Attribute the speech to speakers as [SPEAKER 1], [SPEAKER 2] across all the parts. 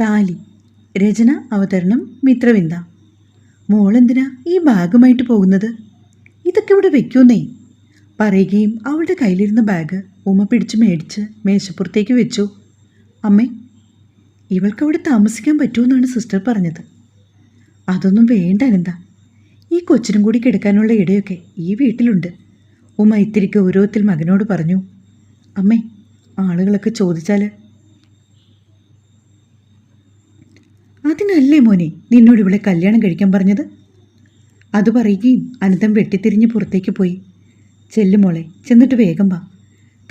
[SPEAKER 1] താലി. രചന അവതരണം മിത്രവിന്ദ. മോളെന്തിനാ ഈ ബാഗുമായിട്ട് പോകുന്നത്? ഇതൊക്കെ ഇവിടെ വെക്കൂന്നേ പറയുകയും അവളുടെ കയ്യിലിരുന്ന ബാഗ് ഉമ്മ പിടിച്ച് മേടിച്ച് മേശപ്പുറത്തേക്ക് വെച്ചു. അമ്മേ ഇവൾക്ക് അവിടെ താമസിക്കാൻ പറ്റുമെന്നാണ് സിസ്റ്റർ പറഞ്ഞത്. അതൊന്നും വേണ്ട അനന്ത. ഈ കൊച്ചിനും കൂടി കിടക്കാനുള്ള ഇടയൊക്കെ ഈ വീട്ടിലുണ്ട്. ഉമ്മ ഇത്തിരി ഗൗരവത്തിൽ മകനോട് പറഞ്ഞു. അമ്മേ ആളുകളൊക്കെ ചോദിച്ചാൽ അതിനല്ലേ മോനെ നിന്നോട് ഇവിടെ കല്യാണം കഴിക്കാൻ പറഞ്ഞത്? അത് പറയുകയും അനന്തം വെട്ടിത്തിരിഞ്ഞ് പുറത്തേക്ക് പോയി. ചെല്ലു മോളെ ചെന്നിട്ട് വേഗം വാ.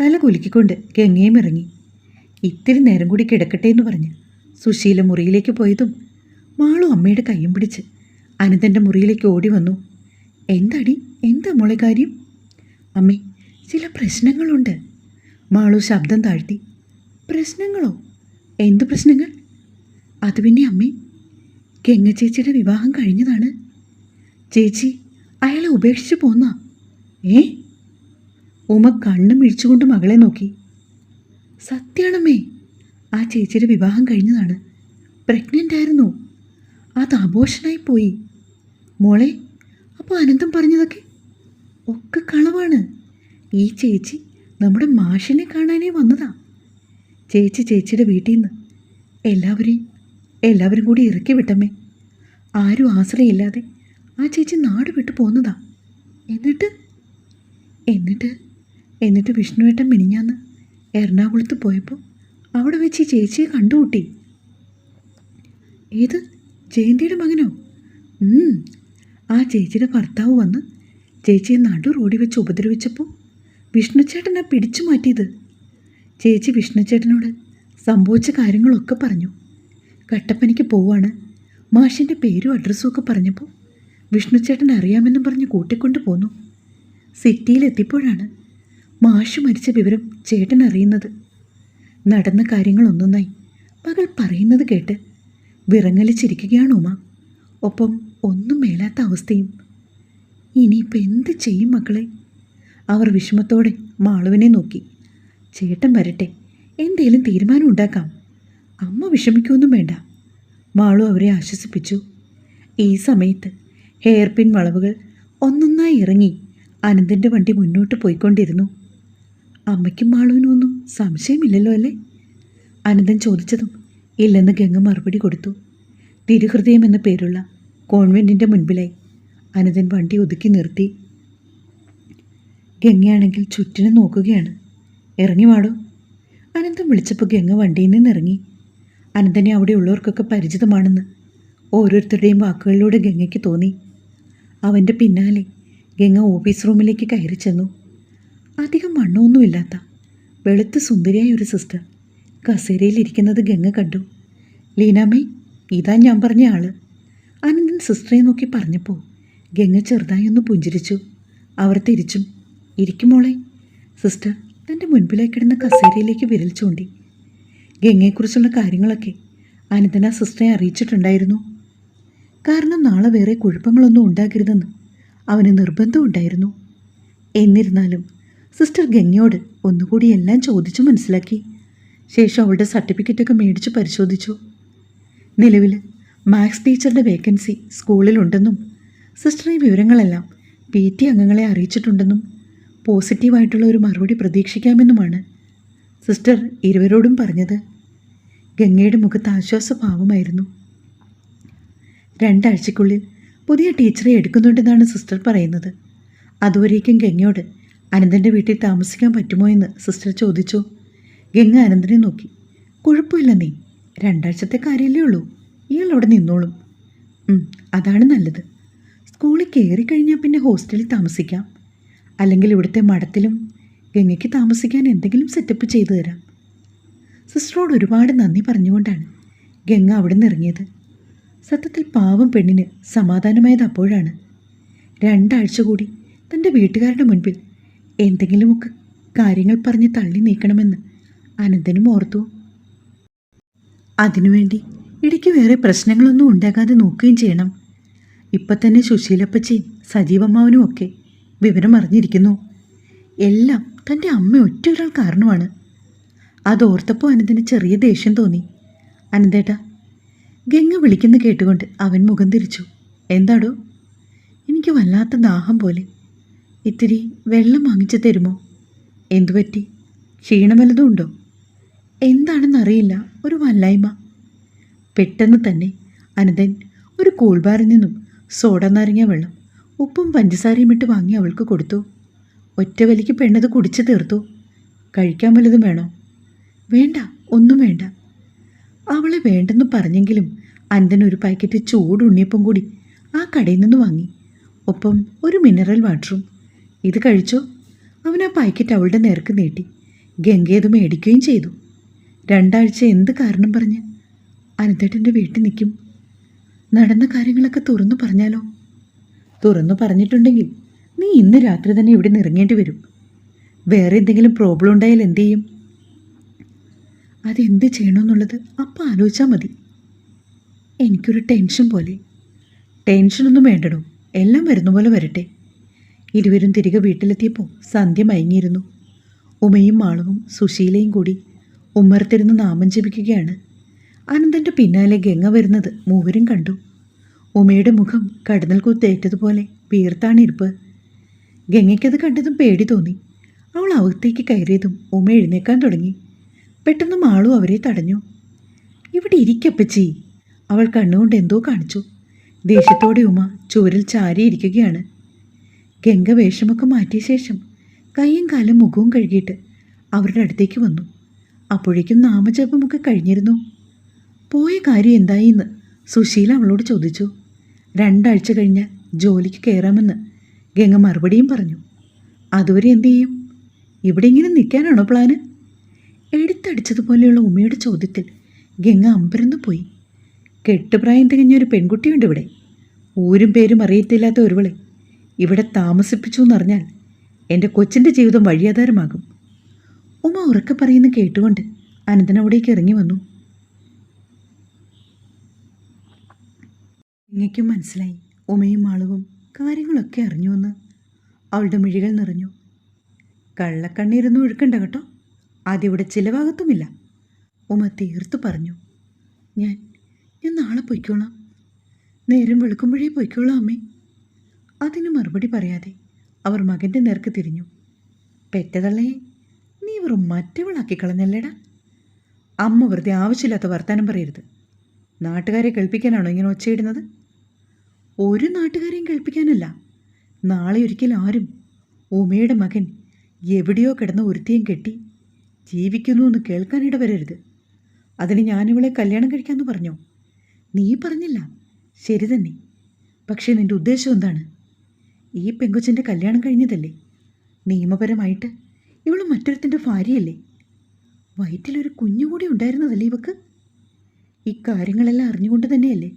[SPEAKER 1] തല കുലുക്കിക്കൊണ്ട് ഗംഗയും ഇറങ്ങി. ഇത്തിരി നേരം കൂടി കിടക്കട്ടെ എന്ന് പറഞ്ഞ് സുശീല മുറിയിലേക്ക് പോയതും മാളു അമ്മയുടെ കയ്യും പിടിച്ച് അനന്തന്റെ മുറിയിലേക്ക് ഓടി വന്നു. എന്താടി? എന്താ മോളെ കാര്യം? അമ്മേ ചില പ്രശ്നങ്ങളുണ്ട്. മാളു ശബ്ദം താഴ്ത്തി. പ്രശ്നങ്ങളോ? എന്ത് പ്രശ്നങ്ങൾ? അത് പിന്നെ അമ്മേ കെങ്ങ ചേച്ചിയുടെ വിവാഹം കഴിഞ്ഞതാണ്. ചേച്ചി അയാളെ ഉപേക്ഷിച്ച് പോന്ന? ഏ? ഉമ കണ്ണും ഇഴിച്ചുകൊണ്ട് മകളെ നോക്കി. സത്യാണമ്മേ ആ ചേച്ചിയുടെ വിവാഹം കഴിഞ്ഞതാണ്. പ്രഗ്നന്റ് ആയിരുന്നു. അത് അബോഷനായി പോയി. മോളെ അപ്പോൾ അനന്തം പറഞ്ഞതൊക്കെ? ഒക്കെ കളവാണ്. ഈ ചേച്ചി നമ്മുടെ മാഷിനെ കാണാനേ വന്നതാ. ചേച്ചി ചേച്ചിയുടെ വീട്ടിൽ നിന്ന് എല്ലാവരെയും എല്ലാവരും കൂടി ഇറക്കി വിട്ടമ്മേ. ആരും ആശ്രയമില്ലാതെ ആ ചേച്ചി നാട് വിട്ടു പോന്നതാ. എന്നിട്ട്? എന്നിട്ട്? എന്നിട്ട് വിഷ്ണുവേട്ടൻ മിനിഞ്ഞാന്ന് എറണാകുളത്ത് പോയപ്പോൾ അവിടെ വെച്ച് ഈ ചേച്ചിയെ കണ്ടുകൂട്ടി. ഏത്? ജയന്തിയുടെ മകനോ? ആ ചേച്ചിയുടെ ഭർത്താവ് വന്ന് ചേച്ചിയെ നടു റോഡിൽ വെച്ച് ഉപദ്രവിച്ചപ്പോൾ വിഷ്ണുചേട്ടനാ പിടിച്ചു മാറ്റിയത്. ചേച്ചി വിഷ്ണുചേട്ടനോട് സംഭവിച്ച കാര്യങ്ങളൊക്കെ പറഞ്ഞു. കട്ടപ്പനയ്ക്ക് പോവാണ്. മാഷിന്റെ പേരും അഡ്രസ്സും ഒക്കെ പറഞ്ഞപ്പോൾ വിഷ്ണുചേട്ടൻ അറിയാമെന്നും പറഞ്ഞ് കൂട്ടിക്കൊണ്ട് പോന്നു. സിറ്റിയിലെത്തിയപ്പോഴാണ് മാഷ് മരിച്ച വിവരം ചേട്ടൻ അറിയുന്നത്. നടന്ന കാര്യങ്ങളൊന്നൊന്നായി മകൾ പറയുന്നത് കേട്ട് വിറങ്ങലിച്ചിരിക്കുകയാണ് ഉമ. ഒപ്പം ഒന്നും മേലാത്ത അവസ്ഥയും. ഇനിയിപ്പോൾ എന്ത് ചെയ്യും മക്കളെ? അവർ വിഷമത്തോടെ മാളുവിനെ നോക്കി. ചേട്ടൻ വരട്ടെ എന്തേലും തീരുമാനം ഉണ്ടാക്കാം. അമ്മ വിഷമിക്കൊന്നും വേണ്ട. മാളു അവരെ ആശ്വസിപ്പിച്ചു. ഈ സമയത്ത് ഹെയർ പിൻ വളവുകൾ ഒന്നൊന്നായി ഇറങ്ങി അനന്തന്റെ വണ്ടി മുന്നോട്ട് പോയിക്കൊണ്ടിരുന്നു. അമ്മയ്ക്കും മാളുവിനും ഒന്നും സംശയമില്ലല്ലോ അല്ലേ? അനന്തൻ ചോദിച്ചതും ഇല്ലെന്ന് ഗംഗ മറുപടി കൊടുത്തു. തിരുഹൃദയം എന്ന പേരുള്ള കോൺവെന്റിന്റെ മുൻപിലായി അനന്തൻ വണ്ടി ഒതുക്കി നിർത്തി. ഗംഗയാണെങ്കിൽ ചുറ്റിനും നോക്കുകയാണ്. ഇറങ്ങി വാടോ അനന്തൻ വിളിച്ചപ്പോൾ ഗംഗ വണ്ടിയിൽ നിന്ന് ഇറങ്ങി അനന്തനെ അവിടെയുള്ളവർക്കൊക്കെ പരിചിതമാണെന്ന് ഓരോരുത്തരുടെയും വാക്കുകളിലൂടെ ഗംഗയ്ക്ക് തോന്നി. അവന്റെ പിന്നാലെ ഗംഗ ഓഫീസ് റൂമിലേക്ക് കയറി ചെന്നു. അധികം വണ്ണമൊന്നുമില്ലാത്ത വെളുത്ത് സുന്ദരിയായ ഒരു സിസ്റ്റർ കസേരയിലിരിക്കുന്നത് ഗംഗ കണ്ടു. ലീനാമ്മേ ഇതാ ഞാൻ പറഞ്ഞ ആൾ. അനന്തൻ സിസ്റ്ററെ നോക്കി പറഞ്ഞപ്പോൾ ഗംഗ ചെറുതായി ഒന്ന് പുഞ്ചിരിച്ചു. അവർ തിരിച്ചും ഇരിക്കുമോളെ സിസ്റ്റർ തന്റെ മുൻപിലായി കിടന്ന കസേരയിലേക്ക് വിരൽ ചൂണ്ടി ഗംഗയെക്കുറിച്ചുള്ള കാര്യങ്ങളൊക്കെ അനന്തന സിസ്റ്ററെ അറിയിച്ചിട്ടുണ്ടായിരുന്നു. കാരണം നാളെ വേറെ കുഴപ്പങ്ങളൊന്നും ഉണ്ടാകരുതെന്ന് അവന് നിർബന്ധമുണ്ടായിരുന്നു എന്നിരുന്നാലും സിസ്റ്റർ ഗംഗയോട് ഒന്നുകൂടി എല്ലാം ചോദിച്ചു മനസ്സിലാക്കി. ശേഷം അവളുടെ സർട്ടിഫിക്കറ്റൊക്കെ മേടിച്ച് പരിശോധിച്ചു. നിലവിൽ മാത്സ് ടീച്ചറുടെ വേക്കൻസി സ്കൂളിലുണ്ടെന്നും സിസ്റ്റർ ഈ വിവരങ്ങളെല്ലാം പി ടി അംഗങ്ങളെ അറിയിച്ചിട്ടുണ്ടെന്നും പോസിറ്റീവായിട്ടുള്ള ഒരു മറുപടി പ്രതീക്ഷിക്കാമെന്നുമാണ് സിസ്റ്റർ ഇരുവരോടും പറഞ്ഞത്. ഗംഗയുടെ മുഖത്ത് ആശ്വാസഭാവമായിരുന്നു. രണ്ടാഴ്ചക്കുള്ളിൽ പുതിയ ടീച്ചറെ എടുക്കുന്നുണ്ടെന്നാണ് സിസ്റ്റർ പറയുന്നത്. അതുവരേക്കും ഗംഗയോട് അനന്തന്റെ വീട്ടിൽ താമസിക്കാൻ പറ്റുമോ എന്ന് സിസ്റ്റർ ചോദിച്ചു. ഗംഗ അനന്തനെ നോക്കി. കുഴപ്പമില്ല നീ. രണ്ടാഴ്ചത്തെ കാര്യമല്ലേ ഉള്ളൂ. ഇയാൾ അവിടെ നിന്നോളും. അതാണ് നല്ലത്. സ്കൂളിൽ കയറി കഴിഞ്ഞാൽ പിന്നെ ഹോസ്റ്റലിൽ താമസിക്കാം. അല്ലെങ്കിൽ ഇവിടുത്തെ മഠത്തിലും ഗംഗയ്ക്ക് താമസിക്കാൻ എന്തെങ്കിലും സെറ്റപ്പ് ചെയ്തു തരാം. സിസ്റ്ററോട് ഒരുപാട് നന്ദി പറഞ്ഞുകൊണ്ടാണ് ഗംഗ അവിടെ നിന്ന് ഇറങ്ങിയത്. സത്യത്തിൽ പാവം പെണ്ണിന് സമാധാനമായത് അപ്പോഴാണ്. രണ്ടാഴ്ച കൂടി തന്റെ വീട്ടുകാരുടെ മുൻപിൽ എന്തെങ്കിലുമൊക്കെ കാര്യങ്ങൾ പറഞ്ഞ് തള്ളി നീക്കണമെന്ന് അനന്തനും ഓർത്തു. അതിനുവേണ്ടി ഇടയ്ക്ക് വേറെ പ്രശ്നങ്ങളൊന്നും ഉണ്ടാകാതെ നോക്കുകയും ചെയ്യണം. ഇപ്പം തന്നെ സുശീലപ്പച്ചയും സജീവമ്മാവനും ഒക്കെ വിവരം അറിഞ്ഞിരിക്കുന്നു. എല്ലാം തന്റെ അമ്മ ഒറ്റ ഒരാൾ കാരണമാണ്. അതോർത്തപ്പോൾ അനന്തന് ചെറിയ ദേഷ്യം തോന്നി. അനന്തേട്ടാ ഗംഗ വിളിക്കുന്ന കേട്ടുകൊണ്ട് അവൻ മുഖം തിരിച്ചു. എന്താടോ? എനിക്ക് വല്ലാത്ത ദാഹം പോലെ. ഇത്തിരി വെള്ളം വാങ്ങിച്ചു തരുമോ? എന്തുപറ്റി? ക്ഷീണം വല്ലതും ഉണ്ടോ? എന്താണെന്നറിയില്ല ഒരു വല്ലായ്മ. പെട്ടെന്ന് തന്നെ അനന്തൻ ഒരു കൂൾബാറിൽ നിന്നും സോഡ നാരങ്ങ വെള്ളം ഉപ്പും പഞ്ചസാരയും ഇട്ട് വാങ്ങി അവൾക്ക് കൊടുത്തു. ഒറ്റ വലിക്ക് പെണ്ണത് കുടിച്ചു തീർത്തു. കഴിക്കാൻ വല്ലതും വേണോ? വേണ്ട ഒന്നും വേണ്ട. അവളെ വേണ്ടെന്ന് പറഞ്ഞെങ്കിലും അന്തൻ ഒരു പാക്കറ്റ് ചൂട് ഉണ്ണിയപ്പം കൂടി ആ കടയിൽ നിന്ന് വാങ്ങി. ഒപ്പം ഒരു മിനറൽ വാട്ടറും ഇത് കഴിച്ചോ? അവൻ ആ പാക്കറ്റ് അവളുടെ നേർക്ക് നീട്ടി. ഗംഗേത് മേടിക്കുകയും ചെയ്തു. രണ്ടാഴ്ച എന്ത് കാരണം പറഞ്ഞ്? അനന്തേട്ടന്റെ വീട്ടിൽ നിൽക്കും. നടന്ന കാര്യങ്ങളൊക്കെ തുറന്നു പറഞ്ഞാലോ? തുറന്നു പറഞ്ഞിട്ടുണ്ടെങ്കിൽ നീ ഇന്ന് രാത്രി തന്നെ ഇവിടെ നിന്ന് ഇറങ്ങേണ്ടി വരും. വേറെ എന്തെങ്കിലും പ്രോബ്ലം ഉണ്ടായാൽ എന്തു ചെയ്യും? അതെന്ത് ചെയ്യണമെന്നുള്ളത് അപ്പം ആലോചിച്ചാൽ മതി. എനിക്കൊരു ടെൻഷൻ പോലെ. ടെൻഷനൊന്നും വേണ്ടടോ. എല്ലാം വരുന്ന പോലെ വരട്ടെ. ഇരുവരും തിരികെ വീട്ടിലെത്തിയപ്പോൾ സന്ധ്യ മയങ്ങിയിരുന്നു. ഉമയും മാളവും സുശീലയും കൂടി ഉമ്മർത്തിരുന്ന് നാമം ജപിക്കുകയാണ്. അനന്തന്റെ പിന്നാലെ ഗംഗ വരുന്നത് മൂവരും കണ്ടു. ഉമയുടെ മുഖം കടന്നൽ കുത്തേറ്റതുപോലെ വീർത്താണിരിപ്പ് ഗംഗയ്ക്കത് കണ്ടതും പേടി തോന്നി. അവൾ അകത്തേക്ക് കയറിയതും ഉമ എഴുന്നേക്കാൻ തുടങ്ങി. പെട്ടെന്ന് മാളു അവരെ തടഞ്ഞു. ഇവിടെ ഇരിക്കപ്പച്ചി അവൾ കണ്ണുകൊണ്ട് എന്തോ കാണിച്ചു. ദേഷ്യത്തോടെ ഉമ ചുവരിൽ ചാരിയിരിക്കുകയാണ്. ഗംഗ വേഷമൊക്കെ മാറ്റിയ ശേഷം കൈയും കാലും മുഖവും കഴുകിയിട്ട് അവരുടെ അടുത്തേക്ക് വന്നു. അപ്പോഴേക്കും നാമജപമൊക്കെ കഴിഞ്ഞിരുന്നു. പോയ കാര്യം എന്തായി എന്ന് സുശീല അവളോട് ചോദിച്ചു. രണ്ടാഴ്ച കഴിഞ്ഞ് ജോലിക്ക് കയറാമെന്ന് ഗംഗ മറുപടിയും പറഞ്ഞു. അതുവരെ എന്തു ചെയ്യും? ഇവിടെ ഇങ്ങനെ നിൽക്കാനാണോ പ്ലാന്? എടുത്തടിച്ചതുപോലെയുള്ള ഉമ്മയുടെ ചോദ്യത്തിൽ ഗംഗ അമ്പരന്ന് പോയി. കെട്ടുപ്രായം തികഞ്ഞ ഒരു പെൺകുട്ടിയുണ്ട് ഇവിടെ. ഊരും പേരും അറിയത്തില്ലാത്ത ഒരുവളെ. ഇവിടെ താമസിപ്പിച്ചു എന്നറിഞ്ഞാൽ എന്റെ കൊച്ചിന്റെ ജീവിതം വഴിയാധാരമാകും. ഉമ്മ ഉറക്കെ പറയുന്ന കേട്ടുകൊണ്ട് അനന്തൻ അവിടേക്ക് ഇറങ്ങി വന്നു. ഇങ്ങയ്ക്കും മനസ്സിലായി. ഉമയും ആളുവും കാര്യങ്ങളൊക്കെ അറിഞ്ഞുവെന്ന് അവളുടെ മിഴികൾ നിറഞ്ഞു. കള്ളക്കണ്ണീരൊന്നും ഒഴുക്കണ്ട കേട്ടോ. അതിവിടെ ചിലവാകത്തുമില്ല. ഉമ തീർത്തു പറഞ്ഞു. ഞാൻ ഞാൻ നാളെ പൊയ്ക്കോളാം. നേരം വെളുക്കുമ്പോഴേ പൊയ്ക്കോളാം അമ്മേ. അതിന് മറുപടി പറയാതെ അവർ മകന്റെ നേർക്ക് തിരിഞ്ഞു. പെറ്റതള്ളയെ നീ വെറും മറ്റവളാക്കി കളഞ്ഞല്ലേടാ. അമ്മ വെറുതെ ആവശ്യമില്ലാത്ത വർത്താനം പറയരുത്. നാട്ടുകാരെ കേൾപ്പിക്കാനാണോ ഇങ്ങനെ ഒച്ചയിടുന്നത്? ഒരു നാട്ടുകാരെയും കേൾപ്പിക്കാനല്ല. നാളെ ഒരിക്കൽ ആരും ഉമയുടെ മകൻ എവിടെയോ കിടന്ന ഒരുത്തിയും കെട്ടി ജീവിക്കുന്നു എന്ന് കേൾക്കാനിട വരരുത് അതിന് ഞാനിവളെ കല്യാണം കഴിക്കാമെന്ന് പറഞ്ഞോ? നീ പറഞ്ഞില്ല. ശരി തന്നെ. പക്ഷേ നിന്റെ ഉദ്ദേശം എന്താണ്? ഈ പെങ്കൊച്ചിന്റെ കല്യാണം കഴിഞ്ഞതല്ലേ? നിയമപരമായിട്ട് ഇവൾ മറ്റൊരുത്തിന്റെ ഭാര്യയല്ലേ? വയറ്റിലൊരു കുഞ്ഞുകൂടി ഉണ്ടായിരുന്നതല്ലേ ഇവക്ക്? ഇക്കാര്യങ്ങളെല്ലാം കാര്യങ്ങളെല്ലാം അറിഞ്ഞുകൊണ്ട് തന്നെയല്ലേ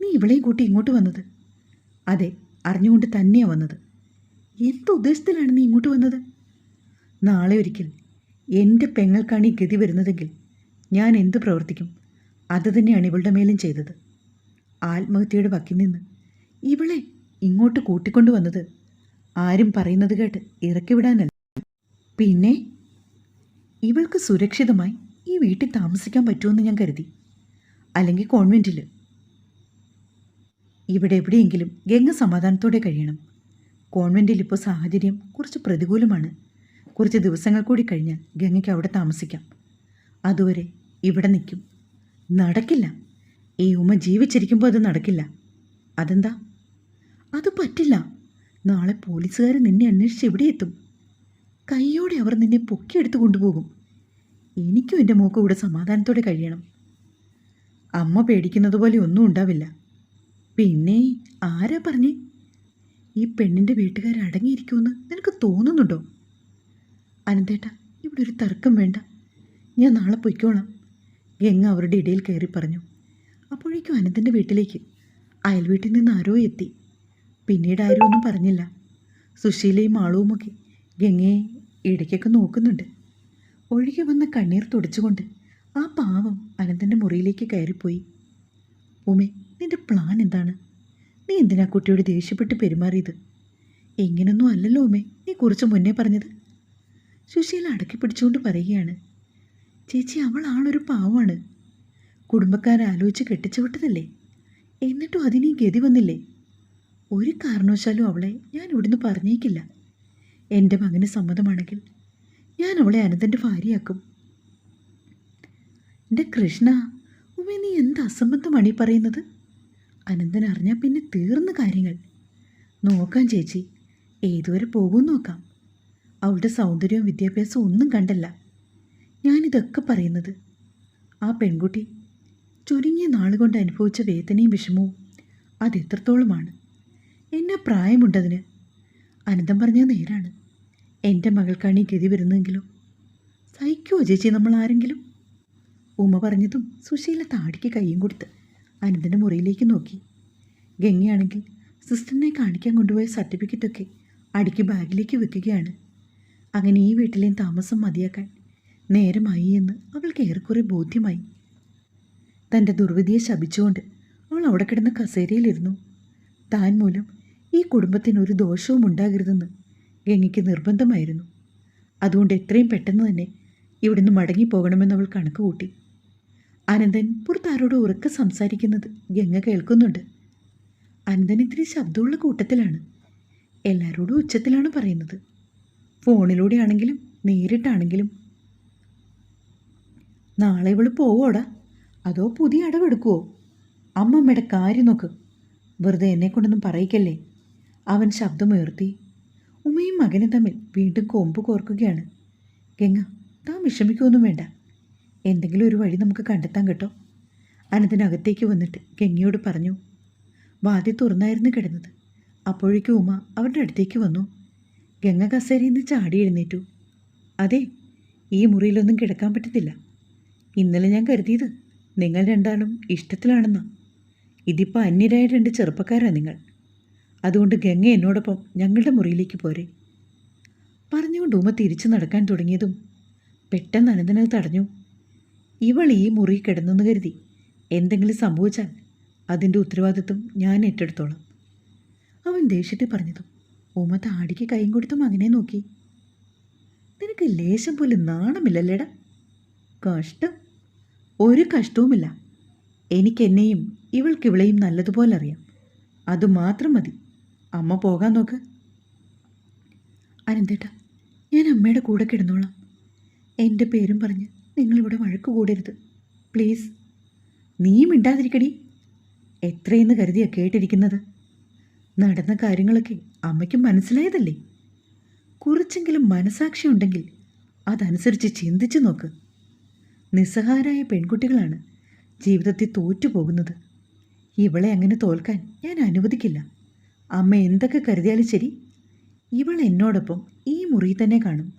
[SPEAKER 1] നീ ഇവളെയും കൂട്ടി ഇങ്ങോട്ട് വന്നത്? അതെ അറിഞ്ഞുകൊണ്ട് തന്നെയാണ് വന്നത്. എന്ത് ഉദ്ദേശത്തിലാണ് നീ ഇങ്ങോട്ട് വന്നത്? നാളെ ഒരിക്കൽ എന്റെ പെങ്ങൾക്കാണ് ഈ ഗതി വരുന്നതെങ്കിൽ ഞാൻ എന്ത് പ്രവർത്തിക്കും? അത് തന്നെയാണ് ഇവളുടെ മേലും ചെയ്തത്. ആത്മഹത്യയുടെ വക്കിൽ നിന്ന് ഇവളെ ഇങ്ങോട്ട് കൂട്ടിക്കൊണ്ടുവന്നത് ആരും പറയുന്നത് കേട്ട് ഇറക്കി വിടാനല്ല. പിന്നെ ഇവൾക്ക് സുരക്ഷിതമായി ഈ വീട്ടിൽ താമസിക്കാൻ പറ്റുമെന്ന് ഞാൻ കരുതി. അല്ലെങ്കിൽ കോൺവെന്റിൽ ഇവിടെ എവിടെയെങ്കിലും ഗംഗ സമാധാനത്തോടെ കഴിയണം. കോൺവെന്റിൽ ഇപ്പോൾ സാഹചര്യം കുറച്ച് പ്രതികൂലമാണ്. കുറച്ച് ദിവസങ്ങൾ കൂടി കഴിഞ്ഞാൽ ഗംഗയ്ക്ക് അവിടെ താമസിക്കാം. അതുവരെ ഇവിടെ നിൽക്കും. നടക്കില്ല. ഈ ഉമ്മ ജീവിച്ചിരിക്കുമ്പോൾ അത് നടക്കില്ല. അതെന്താ? അത് പറ്റില്ല. നാളെ പോലീസുകാർ നിന്നെ അന്വേഷിച്ച് എവിടെ എത്തും? കൈയോടെ അവർ നിന്നെ പൊക്കിയെടുത്ത് കൊണ്ടുപോകും. എനിക്കും എന്റെ മോക്ക് ഇവിടെ സമാധാനത്തോടെ കഴിയണം. അമ്മ പേടിക്കുന്നത് പോലെ ഒന്നും ഉണ്ടാവില്ല. പിന്നെ ആരാ പറഞ്ഞേ? ഈ പെണ്ണിന്റെ വീട്ടുകാർ അടങ്ങിയിരിക്കുമെന്ന് നിനക്ക് തോന്നുന്നുണ്ടോ? അനന്തേട്ട ഇവിടെ ഒരു തർക്കം വേണ്ട. ഞാൻ നാളെ പൊയ്ക്കോളാം. ഗംഗ അവരുടെ ഇടയിൽ കയറി പറഞ്ഞു. അപ്പോഴേക്കും അനന്തന്റെ വീട്ടിലേക്ക് അയൽ വീട്ടിൽ നിന്ന് ആരോ എത്തി. പിന്നീട് ആരും ഒന്നും പറഞ്ഞില്ല. സുശീലയും ആളുവുമൊക്കെ ഗംഗയെ ഇടയ്ക്കൊക്കെ നോക്കുന്നുണ്ട്. ഒഴുകി വന്ന കണ്ണീർ തുടച്ചുകൊണ്ട് ആ പാവം അനന്തന്റെ മുറിയിലേക്ക് കയറിപ്പോയി. ഉമേ നിന്റെ പ്ലാൻ എന്താണ്? നീ എന്തിനാ കുട്ടിയോട് ദേഷ്യപ്പെട്ട് പെരുമാറിയത്? എങ്ങനെയൊന്നും അല്ലല്ലോ ഉമേ നീ കുറച്ച് മുന്നേ പറഞ്ഞത്. സുശീല അടക്കി പിടിച്ചുകൊണ്ട് പറയുകയാണ് ചേച്ചി അവൾ ആളൊരു പാവമാണ് കുടുംബക്കാരാലോചിച്ച് കെട്ടിച്ചു വിട്ടതല്ലേ? എന്നിട്ടും അതിനീ ഗതി വന്നില്ലേ? ഒരു കാരണവശാലും അവളെ ഞാൻ ഇവിടുന്ന് പറഞ്ഞേക്കില്ല. എന്റെ മകന് സമ്മതമാണെങ്കിൽ ഞാൻ അവളെ അനന്തന്റെ ഭാര്യയാക്കും. എന്റെ കൃഷ്ണ ഉമ്മ നീ എന്ത് അസംബന്ധമാണ് ഈ പറയുന്നത്? അനന്തൻ അറിഞ്ഞാൽ പിന്നെ തീർന്ന കാര്യങ്ങൾ. നോക്കാം ചേച്ചി ഏതുവരെ പോകും നോക്കാം. അവളുടെ സൗന്ദര്യവും വിദ്യാഭ്യാസവും ഒന്നും കണ്ടല്ല. ഞാനിതൊക്കെ പറയുന്നത്. ആ പെൺകുട്ടി ചുരുങ്ങിയ നാളുകൊണ്ട് അനുഭവിച്ച വേദനയും വിഷമവും അതെത്രത്തോളമാണ്. എന്നെ പ്രായമുണ്ടതിന്. അനന്തം പറഞ്ഞാൽ നേരാണ്. എന്റെ മകൾക്കാണ് ഈ ഗതി വരുന്നതെങ്കിലോ? സഹിക്കുമോ ചേച്ചി നമ്മൾ ആരെങ്കിലും? ഉമ്മ പറഞ്ഞതും സുശീല താടിക്ക് കൈയും കൊടുത്ത് അനന്തന്റെ മുറിയിലേക്ക് നോക്കി. ഗംഗയാണെങ്കിൽ സിസ്റ്ററിനെ കാണിക്കാൻ കൊണ്ടുപോയ സർട്ടിഫിക്കറ്റൊക്കെ അടുക്കി ബാഗിലേക്ക് വെക്കുകയാണ്. അങ്ങനെ ഈ വീട്ടിലെയും താമസം മതിയാക്കാൻ നേരമായി എന്ന് അവൾക്ക് ഏറെക്കുറെ ബോധ്യമായി. തന്റെ ദുർവിധിയെ ശപിച്ചുകൊണ്ട് അവൾ അവിടെ കിടന്ന കസേരയിലിരുന്നു. താൻ മൂലം ഈ കുടുംബത്തിന് ഒരു ദോഷവും ഉണ്ടാകരുതെന്ന് ഗംഗയ്ക്ക് നിർബന്ധമായിരുന്നു. അതുകൊണ്ട് എത്രയും പെട്ടെന്ന് തന്നെ ഇവിടുന്ന് മടങ്ങിപ്പോകണമെന്ന് അവൾ കണക്ക് കൂട്ടി. അനന്തൻ പുറത്താരോട് ഉറക്കെ സംസാരിക്കുന്നത് ഗംഗ കേൾക്കുന്നുണ്ട്. അനന്തൻ ഇത്തിരി ശബ്ദമുള്ള കൂട്ടത്തിലാണ്. എല്ലാവരോടും ഉച്ചത്തിലാണ് പറയുന്നത്. ഫോണിലൂടെയാണെങ്കിലും നേരിട്ടാണെങ്കിലും. നാളെ ഇവൾ പോവോടാ. അതോ പുതിയ അടവെടുക്കുവോ? അമ്മമ്മയുടെ കാര്യം നോക്ക്. വെറുതെ എന്നെ കൊണ്ടൊന്നും പറയിക്കല്ലേ? അവൻ ശബ്ദമുയർത്തി. ഉമ്മയും മകനും തമ്മിൽ വീണ്ടും കൊമ്പ് കോർക്കുകയാണ്. ഗംഗ താൻ വിഷമിക്കുകയൊന്നും വേണ്ട. എന്തെങ്കിലും ഒരു വഴി നമുക്ക് കണ്ടെത്താൻ കേട്ടോ. അനന്തനകത്തേക്ക് വന്നിട്ട് ഗംഗയോട് പറഞ്ഞു വാതി തുറന്നായിരുന്നു കിടന്നത്. അപ്പോഴേക്കും ഉമ്മ അവരുടെ അടുത്തേക്ക് വന്നു. ഗംഗ കസേരയിൽ നിന്ന് ചാടി എഴുന്നേറ്റു. അതെ ഈ മുറിയിലൊന്നും കിടക്കാൻ പറ്റത്തില്ല. ഇന്നലെ ഞാൻ കരുതിയത് നിങ്ങൾ രണ്ടാളും ഇഷ്ടത്തിലാണെന്ന്. ഇതിപ്പോൾ അന്യരായ രണ്ട് ചെറുപ്പക്കാരാണ് നിങ്ങൾ. അതുകൊണ്ട് ഗംഗ എന്നോടൊപ്പം ഞങ്ങളുടെ മുറിയിലേക്ക് പോരെ. പറഞ്ഞുകൊണ്ട് ഉമ്മ തിരിച്ചു നടക്കാൻ തുടങ്ങിയതും പെട്ടെന്ന് അനന്തനത് തടഞ്ഞു. ഇവൾ ഈ മുറി കിടന്നെന്ന് കരുതി എന്തെങ്കിലും സംഭവിച്ചാൽ അതിന്റെ ഉത്തരവാദിത്വം ഞാൻ ഏറ്റെടുത്തോളാം. അവൻ ദേഷ്യത്തിൽ പറഞ്ഞതും ഉമ്മ താടിക്ക് കൈയും കൊടുത്തും അങ്ങനെ നോക്കി. നിനക്ക് ലേശം പോലും നാണമില്ലല്ലേടാ? കഷ്ടം. ഒരു കഷ്ടവുമില്ല. എനിക്കെന്നെയും ഇവൾക്കിവളെയും നല്ലതുപോലെ അറിയാം അതുമാത്രം മതി. അമ്മ പോകാൻ നോക്ക്. അനന്തേട്ടാ ഞാൻ അമ്മയുടെ കൂടെ കിടന്നോളാം. എന്റെ പേരും പറഞ്ഞ് നിങ്ങളിവിടെ വഴക്ക് കൂടരുത്. പ്ലീസ്. നീ മിണ്ടാതിരിക്കടി. എത്രയെന്ന് കരുതിയാണ് കേട്ടിരിക്കുന്നത്? നടന്ന കാര്യങ്ങളൊക്കെ അമ്മയ്ക്ക് മനസ്സിലായതല്ലേ? കുറച്ചെങ്കിലും മനസാക്ഷി ഉണ്ടെങ്കിൽ അതനുസരിച്ച് ചിന്തിച്ചു നോക്ക്. നിസ്സഹായരായ പെൺകുട്ടികളാണ് ജീവിതത്തിൽ തോറ്റുപോകുന്നത്. ഇവളെ അങ്ങനെ തോൽക്കാൻ ഞാൻ അനുവദിക്കില്ല. അമ്മ എന്തൊക്കെ കരുതിയാലും ശരി ഇവൾ എന്നോടൊപ്പം ഈ മുറി തന്നെ കാണും.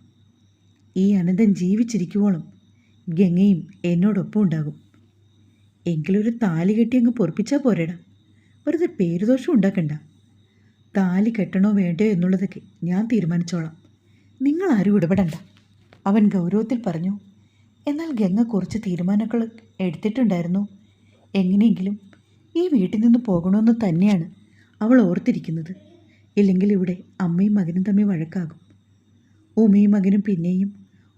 [SPEAKER 1] ഈ അനന്തൻ ജീവിച്ചിരിക്കുവോളം ഗംഗയും എന്നോടൊപ്പം ഉണ്ടാകും. എങ്കിലൊരു താലി കെട്ടി അങ്ങ് പൊറപ്പിച്ചാൽ പോരേടാ. വെറുതെ പേരുദോഷം ഉണ്ടാക്കണ്ട. താലി കെട്ടണോ വേണ്ടയോ എന്നുള്ളതൊക്കെ ഞാൻ തീരുമാനിച്ചോളാം. നിങ്ങൾ ആരും ഇടപെടണ്ട. അവൻ ഗൗരവത്തിൽ പറഞ്ഞു എന്നാൽ ഗംഗ കുറച്ച് തീരുമാനങ്ങൾ എടുത്തിട്ടുണ്ടായിരുന്നു. എങ്ങനെയെങ്കിലും ഈ വീട്ടിൽ നിന്ന് പോകണമെന്ന് തന്നെയാണ് അവൾ ഓർത്തിരിക്കുന്നത്. ഇല്ലെങ്കിൽ ഇവിടെ അമ്മയും മകനും തമ്മിൽ വഴക്കാകും. ഉമ്മയും മകനും പിന്നെയും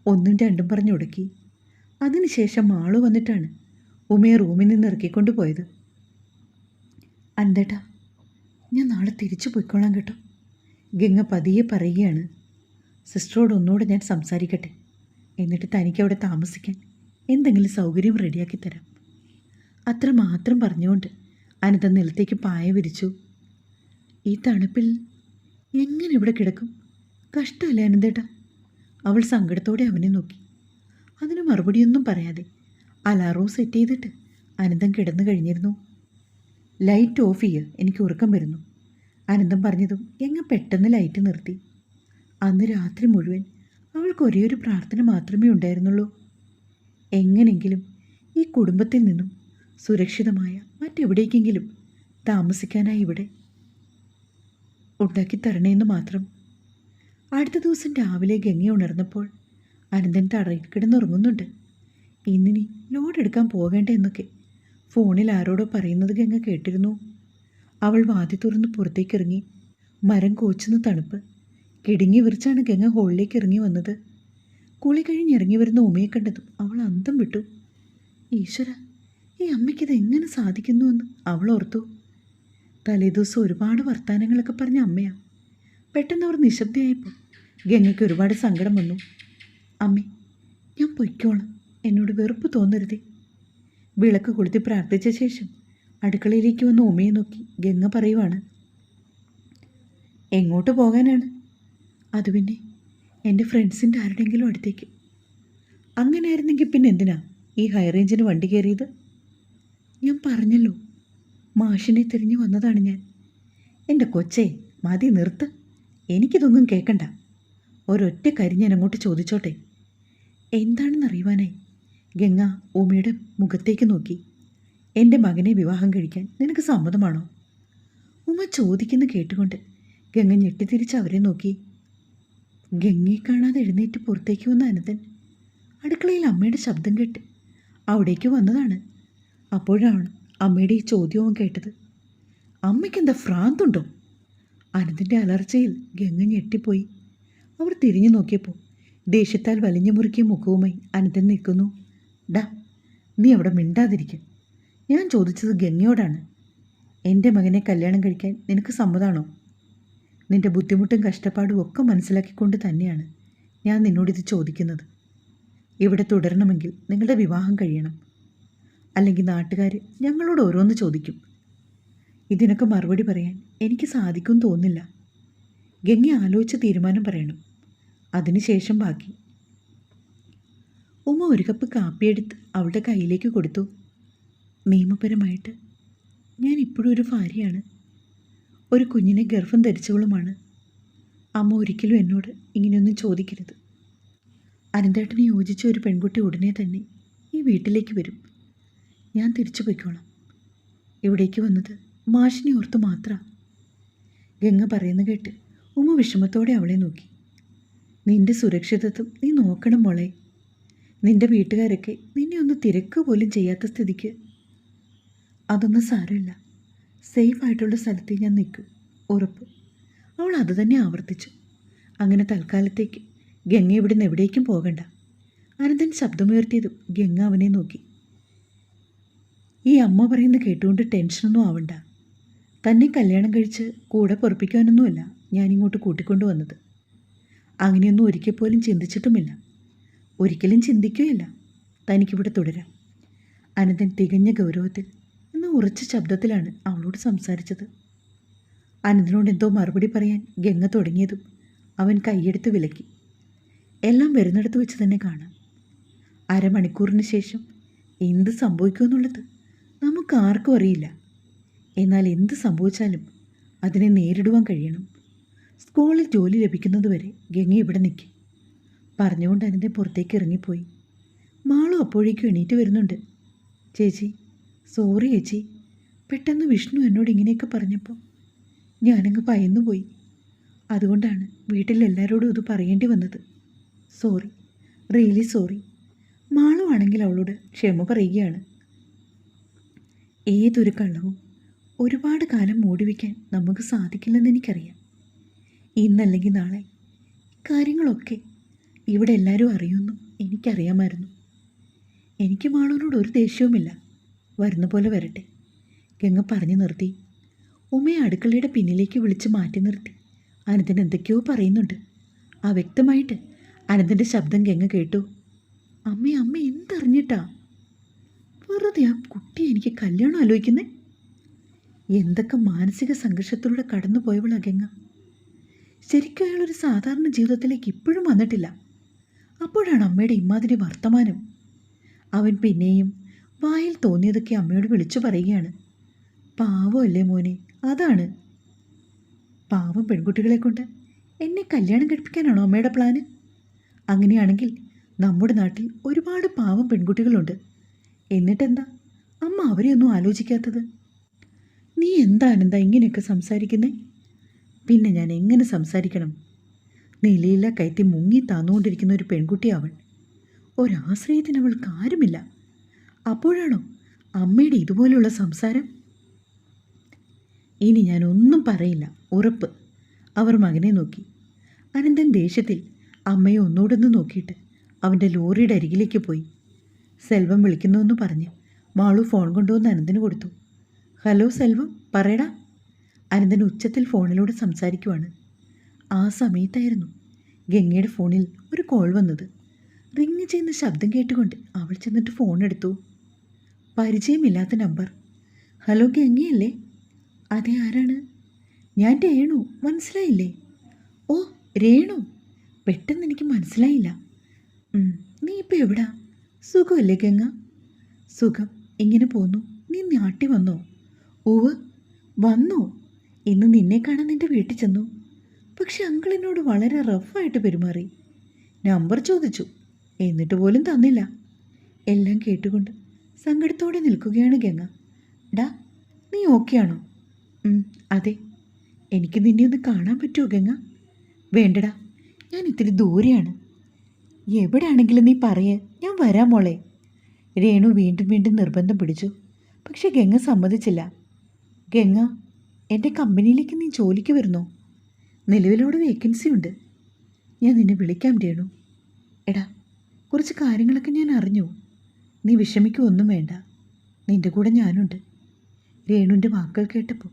[SPEAKER 1] ഒന്നും രണ്ടും പറഞ്ഞു ഒടുക്കി അതിനുശേഷം ആൾ വന്നിട്ടാണ് ഉമ്മയെ റൂമിൽ നിന്ന് ഇറക്കിക്കൊണ്ട് പോയത്. അന്തേട്ടാ ഞാൻ നാളെ തിരിച്ചു പോയിക്കോളാം കേട്ടോ. ഗംഗ പതിയെ പറയുകയാണ്. സിസ്റ്ററോട് ഒന്നുകൂടെ ഞാൻ സംസാരിക്കട്ടെ. എന്നിട്ട് തനിക്ക് അവിടെ താമസിക്കാൻ എന്തെങ്കിലും സൗകര്യം റെഡിയാക്കി തരാം. അത്ര മാത്രം പറഞ്ഞുകൊണ്ട് അനിത നിലത്തേക്ക് പായ വിരിച്ചു. ഈ തണുപ്പിൽ എങ്ങനെ ഇവിടെ കിടക്കും? കഷ്ടമല്ലേ അനന്തേട്ടാ? അവൾ സങ്കടത്തോടെ അവനെ നോക്കി. അതിന് മറുപടിയൊന്നും പറയാതെ അലാറവും സെറ്റ് ചെയ്തിട്ട് അനന്തം കിടന്നു കഴിഞ്ഞിരുന്നു. ലൈറ്റ് ഓഫ് ചെയ്യുക എനിക്ക് ഉറക്കം വരുന്നു. അനന്തം പറഞ്ഞതും എങ്ങ പെട്ടെന്ന് ലൈറ്റ് നിർത്തി. അന്ന് രാത്രി മുഴുവൻ അവൾക്ക് ഒരേയൊരു പ്രാർത്ഥന മാത്രമേ ഉണ്ടായിരുന്നുള്ളൂ. എങ്ങനെങ്കിലും ഈ കുടുംബത്തിൽ നിന്നും സുരക്ഷിതമായ മറ്റെവിടേക്കെങ്കിലും താമസിക്കാനായി ഇവിടെ ഉണ്ടാക്കി തരണേന്ന് മാത്രം. അടുത്ത ദിവസം രാവിലെ ഗംഗ ഉണർന്നപ്പോൾ അനന്തൻ തറയിൽ കിടന്നുറങ്ങുന്നുണ്ട്. ഇന്നിനി ലോഡ് എടുക്കാൻ പോകേണ്ട എന്നൊക്കെ. ഫോണിൽ ആരോടോ പറയുന്നത് ഗംഗ കേട്ടിരുന്നു. അവൾ വാതി തുറന്ന് പുറത്തേക്കിറങ്ങി മരം കോച്ചുന്ന തണുപ്പ്. കിടുങ്ങി വിറിച്ചാണ് ഗംഗ ഹോളിലേക്ക് ഇറങ്ങി വന്നത്. കുളി കഴിഞ്ഞ് ഇറങ്ങി വരുന്ന ഉമയെ കണ്ടതും അവൾ അന്തം വിട്ടു. ഈശ്വര ഈ അമ്മയ്ക്കിത് എങ്ങനെ സാധിക്കുന്നുവെന്ന് അവൾ ഓർത്തു. തലേദിവസം ഒരുപാട് വർത്തമാനങ്ങളൊക്കെ പറഞ്ഞ അമ്മയാ. പെട്ടെന്ന് അവർ നിശബ്ദയായപ്പോൾ ഗംഗയ്ക്ക് ഒരുപാട് സങ്കടം വന്നു. അമ്മേ ഞാൻ പൊയ്ക്കോളാം. എന്നോട് വെറുപ്പ് തോന്നരുതേ. വിളക്ക് കൊളുത്തി പ്രാർത്ഥിച്ച ശേഷം അടുക്കളയിലേക്ക് വന്ന് ഉമ്മയെ നോക്കി ഗംഗ പറയുവാണ് എങ്ങോട്ട് പോകാനാണ്? അത് പിന്നെ എന്റെ ഫ്രണ്ട്സിന്റെ ആരുടെങ്കിലും അടുത്തേക്ക്. അങ്ങനെ അങ്ങനെയായിരുന്നെങ്കിൽ പിന്നെ എന്തിനാ ഈ ഹൈ റേഞ്ചിന് വണ്ടി കയറിയത്? ഞാൻ പറഞ്ഞല്ലോ മാഷിനെ തിരിഞ്ഞു വന്നതാണ് ഞാൻ. എന്റെ കൊച്ചേ മതി നിർത്ത്. എനിക്കിതൊന്നും കേൾക്കണ്ട ഒരൊറ്റ കരി ഞാൻ അങ്ങോട്ട് ചോദിച്ചോട്ടെ? എന്താണെന്ന് അറിയുവാനായി ഗംഗ ഉമയുടെ മുഖത്തേക്ക് നോക്കി. എന്റെ മകനെ വിവാഹം കഴിക്കാൻ നിനക്ക് സമ്മതമാണോ? ഉമ ചോദിക്കുന്നു കേട്ടുകൊണ്ട്. ഗംഗ ഞെട്ടിത്തിരിച്ച് അവരെ നോക്കി. ഗംഗയെ കാണാതെ എഴുന്നേറ്റ് പുറത്തേക്ക് വന്ന അനന്തൻ അടുക്കളയിൽ അമ്മയുടെ ശബ്ദം കേട്ട് അവിടേക്ക് വന്നതാണ്. അപ്പോഴാണ് അമ്മയുടെ ഈ ചോദ്യവും കേട്ടത്. അമ്മയ്ക്കെന്താ ഭ്രാന്തുണ്ടോ? അനന്തിന്റെ അലർച്ചയിൽ ഗംഗ ഞെട്ടിപ്പോയി. അവർ തിരിഞ്ഞു നോക്കിയപ്പോൾ ദേഷ്യത്താൽ വലിഞ്ഞു മുറുക്കിയ മുഖവുമായി അനന്തൻ നിൽക്കുന്നു. ഡാ നീ അവിടെ മിണ്ടാതിരിക്കും. ഞാൻ ചോദിച്ചത് ഗംഗയോടാണ്. എന്റെ മകനെ കല്യാണം കഴിക്കാൻ നിനക്ക് സമ്മതാണോ? നിന്റെ ബുദ്ധിമുട്ടും കഷ്ടപ്പാടും ഒക്കെ മനസ്സിലാക്കിക്കൊണ്ട് തന്നെയാണ് ഞാൻ നിന്നോടിത് ചോദിക്കുന്നത്. ഇവിടെ തുടരണമെങ്കിൽ നിങ്ങളുടെ വിവാഹം കഴിയണം. അല്ലെങ്കിൽ നാട്ടുകാർ ഞങ്ങളോട് ഓരോന്ന് ചോദിക്കും. ഇതിനൊക്കെ മറുപടി പറയാൻ എനിക്ക് സാധിക്കും തോന്നില്ല. ഗംഗ ആലോചിച്ച് തീരുമാനം പറയണം. അതിനുശേഷം ബാക്കി ഉമ്മ ഒരു കപ്പ് കാപ്പിയെടുത്ത് അവളുടെ കയ്യിലേക്ക് കൊടുത്തു. നിയമപരമായിട്ട് ഞാൻ ഇപ്പോഴും ഒരു ഭാര്യയാണ്. ഒരു കുഞ്ഞിനെ ഗർഭം ധരിച്ചവളുമാണ്. അമ്മ ഒരിക്കലും എന്നോട് ഇങ്ങനെയൊന്നും ചോദിക്കരുത്. അനന്തേട്ടന് യോജിച്ച ഒരു പെൺകുട്ടി ഉടനെ തന്നെ ഈ വീട്ടിലേക്ക് വരും. ഞാൻ തിരിച്ചു പോയിക്കോളാം. ഇവിടേക്ക് വന്നത് മാഷിനെ ഓർത്ത് മാത്രം. ഗംഗ പറയുന്ന കേട്ട് ഉമ്മ വിഷമത്തോടെ അവളെ നോക്കി. നിന്റെ സുരക്ഷിതത്വം നീ നോക്കണം മോളെ. നിന്റെ വീട്ടുകാരൊക്കെ നിന്നെ ഒന്ന് തിരക്ക് പോലും ചെയ്യാത്ത സ്ഥിതിക്ക്. അതൊന്നും സാരമില്ല. സേഫ് ആയിട്ടുള്ള സ്ഥലത്ത് ഞാൻ നിൽക്കും. ഉറപ്പ്. അവൾ അതുതന്നെ ആവർത്തിച്ചു. അങ്ങനെ തൽക്കാലത്തേക്ക് ഗംഗ ഇവിടെ നിന്ന് എവിടേക്കും പോകണ്ട. അനന്തൻ ശബ്ദമുയർത്തിയതും ഗംഗ അവനെ നോക്കി. ഈ അമ്മ പറയുന്ന കേട്ടുകൊണ്ട് ടെൻഷനൊന്നും ആവണ്ട. തന്നെ കല്യാണം കഴിച്ച് കൂടെ പൊറപ്പിക്കാനൊന്നുമല്ല ഞാനിങ്ങോട്ട് കൂട്ടിക്കൊണ്ടു വന്നത് അങ്ങനെയൊന്നും ഒരിക്കൽ പോലും ചിന്തിച്ചിട്ടുമില്ല. ഒരിക്കലും ചിന്തിക്കുകയില്ല. തനിക്കിവിടെ തുടരാം. അനന്തൻ തികഞ്ഞ ഗൗരവത്തിൽ എന്ന ഉറച്ച ശബ്ദത്തിലാണ് അവളോട് സംസാരിച്ചത്. അനന്തനോട് എന്തോ മറുപടി പറയാൻ ഗംഗ തുടങ്ങിയതും അവൻ കൈയെടുത്ത് വിലക്കി. എല്ലാം വരുന്നിടത്ത് വെച്ച് തന്നെ കാണാം. അരമണിക്കൂറിന് ശേഷം എന്ത് സംഭവിക്കുമെന്നുള്ളത് നമുക്ക് ആർക്കും അറിയില്ല. എന്നാൽ എന്ത് സംഭവിച്ചാലും അതിനെ നേരിടുവാൻ കഴിയണം. സ്കൂളിൽ ജോലി ലഭിക്കുന്നതുവരെ ഗംഗ ഇവിടെ നിൽക്കും. പറഞ്ഞുകൊണ്ട് അനന്തൻ പുറത്തേക്ക് ഇറങ്ങിപ്പോയി. മാളു അപ്പോഴേക്കും എണീറ്റ് വരുന്നുണ്ട്. ചേച്ചി സോറി ചേച്ചി. പെട്ടെന്ന് വിഷ്ണു എന്നോട് ഇങ്ങനെയൊക്കെ പറഞ്ഞപ്പോൾ ഞാനങ്ങ് ഭയന്നുപോയി അതുകൊണ്ടാണ് വീട്ടിലെല്ലാവരോടും ഇത് പറയേണ്ടി വന്നത്. Sorry really sorry. മാളു ആണെങ്കിൽ അവളോട് ക്ഷമ പറയുകയാണ്. ഏതൊരു കള്ളവും ഒരുപാട് കാലം മൂടിവെക്കാൻ നമുക്ക് സാധിക്കില്ലെന്ന് എനിക്കറിയാം. ഇന്നല്ലെങ്കിൽ നാളെ കാര്യങ്ങളൊക്കെ ഇവിടെ എല്ലാവരും അറിയുമെന്നും എനിക്കറിയാമായിരുന്നു. എനിക്ക് മാളൂരോട് ഒരു ദേഷ്യവുമില്ല. വരുന്ന പോലെ വരട്ടെ. ഗംഗ പറഞ്ഞു നിർത്തി. ഉമ്മയെ അടുക്കളയുടെ പിന്നിലേക്ക് വിളിച്ച് മാറ്റി നിർത്തി. അനന്തൻ എന്തൊക്കെയോ പറയുന്നുണ്ട്. ആ വ്യക്തമായിട്ട് അനന്തന്റെ ശബ്ദം ഗംഗ കേട്ടു. അമ്മേ അമ്മ എന്തറിഞ്ഞിട്ടാ? വെറുതെ ആ കുട്ടി എനിക്ക് കല്യാണം ആലോചിക്കുന്നേ? എന്തൊക്കെ മാനസിക സംഘർഷത്തിലൂടെ കടന്നു പോയവളാ ഗംഗ. ശരിക്കും അയാളൊരു സാധാരണ ജീവിതത്തിലേക്ക് ഇപ്പോഴും വന്നിട്ടില്ല. അപ്പോഴാണ് അമ്മയുടെ ഇമ്മാതിരി വർത്തമാനം. അവൻ പിന്നെയും വായിൽ തോന്നിയതൊക്കെ അമ്മയോട് വിളിച്ചു പറയുകയാണ്. പാവമല്ലേ മോനെ അതാണ്. പാവം പെൺകുട്ടികളെ കൊണ്ട് എന്നെ കല്യാണം കഴിപ്പിക്കാനാണോ അമ്മയുടെ പ്ലാന്? അങ്ങനെയാണെങ്കിൽ നമ്മുടെ നാട്ടിൽ ഒരുപാട് പാവം പെൺകുട്ടികളുണ്ട്. എന്നിട്ടെന്താ അമ്മ അവരെയൊന്നും ആലോചിക്കാത്തത്? നീ എന്താ ഇങ്ങനെയൊക്കെ സംസാരിക്കുന്നേ? പിന്നെ ഞാൻ എങ്ങനെ സംസാരിക്കണം? നിലയില്ല കയറ്റി മുങ്ങി താന്നുകൊണ്ടിരിക്കുന്ന ഒരു പെൺകുട്ടി അവൾ. ഒരാശ്രയത്തിന് അവൾക്ക് ആരുമില്ല. അപ്പോഴാണോ അമ്മയുടെ ഇതുപോലെയുള്ള സംസാരം? ഇനി ഞാൻ ഒന്നും പറയില്ല ഉറപ്പ്. അവർ മകനെ നോക്കി. അനന്തൻ ദേഷ്യത്തിൽ അമ്മയെ ഒന്നോടൊന്ന് നോക്കിയിട്ട് അവന്റെ ലോറിയുടെ അരികിലേക്ക് പോയി. സെൽവം വിളിക്കുന്നുവെന്ന് പറഞ്ഞ് മാളു ഫോൺ കൊണ്ടുവന്ന് അനന്തന് കൊടുത്തു. ഹലോ സെൽവം പറയടാ. അനന്തൻ ഉച്ചത്തിൽ ഫോണിലൂടെ സംസാരിക്കുവാണ്. ആ സമയത്തായിരുന്നു ഗംഗയുടെ ഫോണിൽ ഒരു കോൾ വന്നത്. റിങ് ചെയ്യുന്ന ശബ്ദം കേട്ടുകൊണ്ട് അവൾ ചെന്നിട്ട് ഫോൺ എടുത്തു. പരിചയമില്ലാത്ത നമ്പർ. ഹലോ ഗംഗയല്ലേ? അതെ ആരാണ്? ഞാൻ രേണു മനസ്സിലായില്ലേ? ഓ രേണു. പെട്ടെന്ന് എനിക്ക് മനസ്സിലായില്ല. നീ ഇപ്പം എവിടാ? സുഖമല്ലേ ഗംഗ? സുഖം ഇങ്ങനെ പോന്നു. നീ നാട്ടി വന്നോ? ഓവ് വന്നോ. ഇന്ന് നിന്നെ കാണാൻ നിന്റെ വീട്ടിൽ ചെന്നു. പക്ഷെ അങ്കിൾ എന്നോട് വളരെ റഫായിട്ട് പെരുമാറി. നമ്പർ ചോദിച്ചു. എന്നിട്ട് പോലും തന്നില്ല. എല്ലാം കേട്ടുകൊണ്ട് സങ്കടത്തോടെ നിൽക്കുകയാണ് ഗംഗ. ഡാ നീ ഓക്കെയാണോ? അതെ. എനിക്ക് നിന്നെ ഒന്ന് കാണാൻ പറ്റുമോ ഗംഗ? വേണ്ടടാ ഞാൻ ഇത്തിരി ദൂരെയാണ്. എവിടെയാണെങ്കിലും നീ പറയ ഞാൻ വരാം മോളെ. രേണു വീണ്ടും വീണ്ടും നിർബന്ധം പിടിച്ചു. പക്ഷെ ഗംഗ സമ്മതിച്ചില്ല. ഗംഗ എന്റെ കമ്പനിയിലേക്ക് നീ ജോലിക്ക് വരുന്നോ? നിലവിലോട് വേക്കൻസി ഉണ്ട്. ഞാൻ നിന്നെ വിളിക്കാം രേണു. എടാ കുറച്ച് കാര്യങ്ങളൊക്കെ ഞാൻ അറിഞ്ഞു. നീ വിഷമിക്കൊന്നും വേണ്ട. നിന്റെ കൂടെ ഞാനുണ്ട്. രേണുവിന്റെ വാക്കുകൾ കേട്ടപ്പോൾ